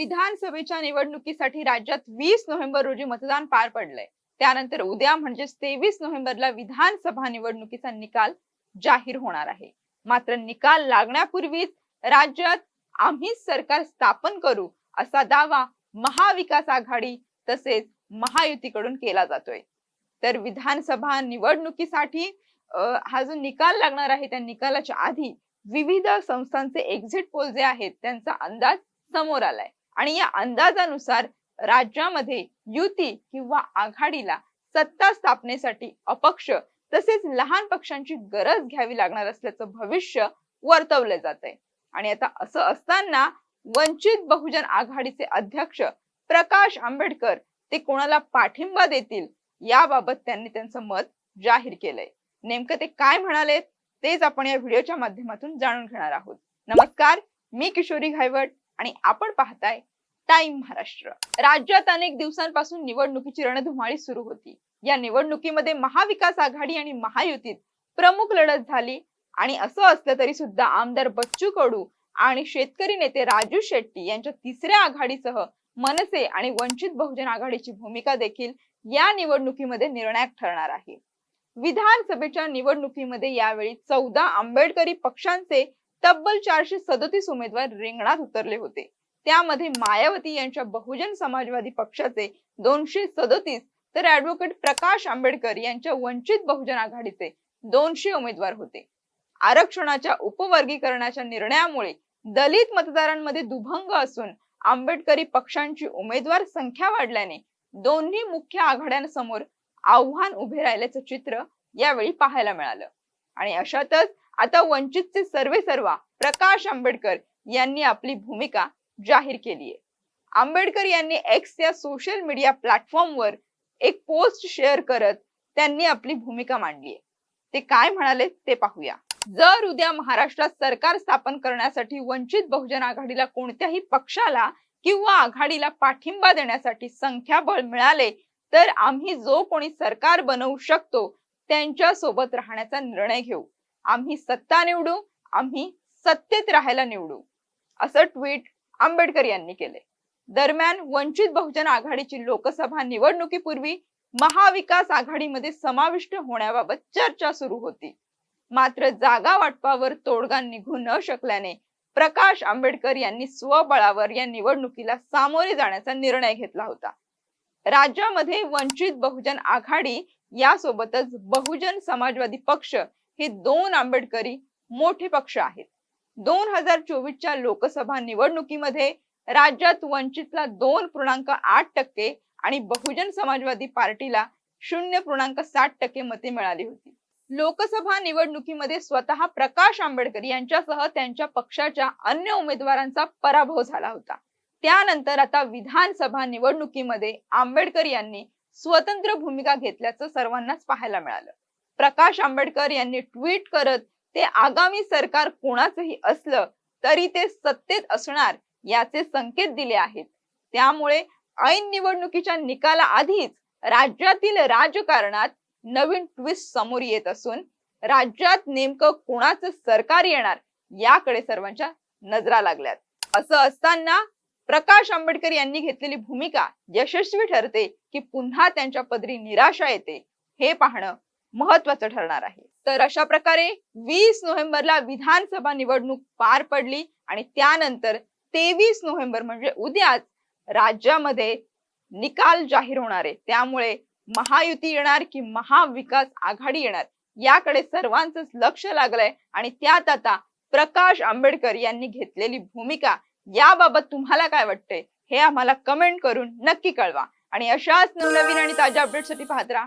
विधानसभेच्या निवडणुकीसाठी राज्यात वीस नोव्हेंबर रोजी मतदान पार पडलंय. त्यानंतर उद्या म्हणजेच तेवीस नोव्हेंबरला विधानसभा निवडणुकीचा निकाल जाहीर होणार आहे. मात्र निकाल लागण्यापूर्वीच राज्यात आम्हीच सरकार स्थापन करू असा दावा महाविकास आघाडी तसेच महायुतीकडून केला जातोय. तर विधानसभा निवडणुकीसाठी हा जो निकाल लागणार आहे त्या निकालाच्या आधी विविध संस्थांचे एक्झिट पोल जे आहेत त्यांचा अंदाज समोर आलाय. आणि या अंदाजानुसार राज्यामध्ये युती किंवा आघाडीला सत्ता स्थापनेसाठी अपक्ष तसेच लहान पक्षांची गरज घ्यावी लागणार असल्याचं भविष्य वर्तवलं जात आहे आणि आता असं असताना वंचित बहुजन आघाडीचे अध्यक्ष प्रकाश आंबेडकर ते कोणाला पाठिंबा देतील याबाबत त्यांनी त्यांचं मत जाहीर केलंय. नेमकं ते काय म्हणाले तेच आपण या व्हिडिओच्या माध्यमातून जाणून घेणार आहोत. नमस्कार मी किशोरी घायवट. आणि आपण पाहताय टाइम महाराष्ट्र. राज्यात अनेक दिवसांपासून निवडणुकीची रणधुमाळी सुरू होती. या निवडणुकीमध्ये महाविकास आघाडी आणि महायुतीत प्रमुख लढत झाली आणि असं असलं तरी सुद्धा आमदार बच्चू कडू आणि शेतकरी नेते राजू शेट्टी यांच्या तिसऱ्या आघाडीसह मनसे आणि वंचित बहुजन आघाडीची भूमिका देखील या निवडणुकीमध्ये निर्णायक ठरणार आहे. विधानसभेच्या निवडणुकीमध्ये यावेळी चौदा आंबेडकरी पक्षांचे तब्बल चारशे सदतीस उमेदवार रिंगणात उतरले होते. त्यामध्ये मायावती यांच्या बहुजन समाजवादी पक्षाचे दोनशे सदतीस तर ऍडव्होकेट प्रकाश आंबेडकर यांच्या वंचित बहुजन आघाडीचे दोनशे उमेदवार होते. आरक्षणाच्या उपवर्गीकरणाच्या निर्णयामुळे दलित मतदारांमध्ये दुभंग असून आंबेडकरी पक्षांची उमेदवार संख्या वाढल्याने दोन्ही मुख्य आघाड्यांसमोर आव्हान उभे राहिल्याचं चित्र यावेळी पाहायला मिळालं. आणि अशातच आता वंचितचे सर्वे सर्वा प्रकाश आंबेडकर यांनी आपली भूमिका जाहीर केली आहे. आंबेडकर यांनी एक्स या सोशल मीडिया प्लॅटफॉर्मवर एक पोस्ट शेअर करत त्यांनी आपली भूमिका मांडली आहे. ते काय म्हणाले ते पाहूया. जर उद्या महाराष्ट्रात सरकार स्थापन करण्यासाठी वंचित बहुजन आघाडीला कोणत्याही पक्षाला किंवा आघाडीला पाठिंबा देण्यासाठी संख्याबळ मिळाले तर आम्ही जो कोणी सरकार बनवू शकतो त्यांच्यासोबत राहण्याचा निर्णय घेऊ. आम्ही सत्ता निवडू आम्ही सत्तेत राहायला निवडू असं ट्विट आंबेडकर यांनी केले दरम्यान वंचित बहुजन आघाडीची लोकसभा निवडणुकीपूर्वी महाविकास आघाडीमध्ये समाविष्ट होण्याबाबत चर्चा सुरू होती. मात्र जागा वाटपावर तोडगा निघू न शकल्याने प्रकाश आंबेडकर यांनी स्वबळावर या निवडणुकीला सामोरे जाण्याचा निर्णय घेतला होता. राज्यामध्ये वंचित बहुजन आघाडी यासोबतच बहुजन समाजवादी पक्ष हे दोन आंबेडकरी मोठे पक्ष आहेत. दोन हजार चोवीसच्या लोकसभा निवडणुकीमध्ये राज्यात वंचितला दोन पूर्णांक आठ टक्के आणि बहुजन समाजवादी पार्टीला शून्य पूर्णांक साठ टक्के मते मिळाली होती. लोकसभा निवडणुकीमध्ये स्वतः प्रकाश आंबेडकर यांच्यासह त्यांच्या पक्षाच्या अन्य उमेदवारांचा पराभव झाला होता. त्यानंतर आता विधानसभा निवडणुकीमध्ये आंबेडकर यांनी स्वतंत्र भूमिका घेतल्याचं सर्वांनाच पाहायला मिळालं. प्रकाश आंबेडकर यांनी ट्विट करत ते आगामी सरकार कोणाचंही असलं तरी ते सत्तेत असणार याचे संकेत दिले आहेत. त्यामुळे ऐन निवडणुकीच्या निकाला आधीच राज्यातील राजकारणात नवीन ट्विस्ट समोर येत असून राज्यात नेमकं कोणाचं सरकार येणार याकडे सर्वांच्या नजरा लागल्यात. असं असताना प्रकाश आंबेडकर यांनी घेतलेली भूमिका यशस्वी ठरते की पुन्हा त्यांच्या पदरी निराशा येते हे पाहणं महत्वाचं ठरणार आहे. तर अशा प्रकारे वीस नोव्हेंबरला विधानसभा निवडणूक पार पडली आणि त्यानंतर तेवीस नोव्हेंबर म्हणजे उद्याच राज्यामध्ये निकाल जाहीर होणार आहे. त्यामुळे महायुती येणार की महाविकास आघाडी येणार याकडे सर्वांच लक्ष लागलंय आणि त्यात आता प्रकाश आंबेडकर यांनी घेतलेली भूमिका याबाबत तुम्हाला काय वाटतंय हे आम्हाला कमेंट करून नक्की कळवा. आणि अशाच नवनवीन आणि ताज्या अपडेटसाठी पाहत राहा.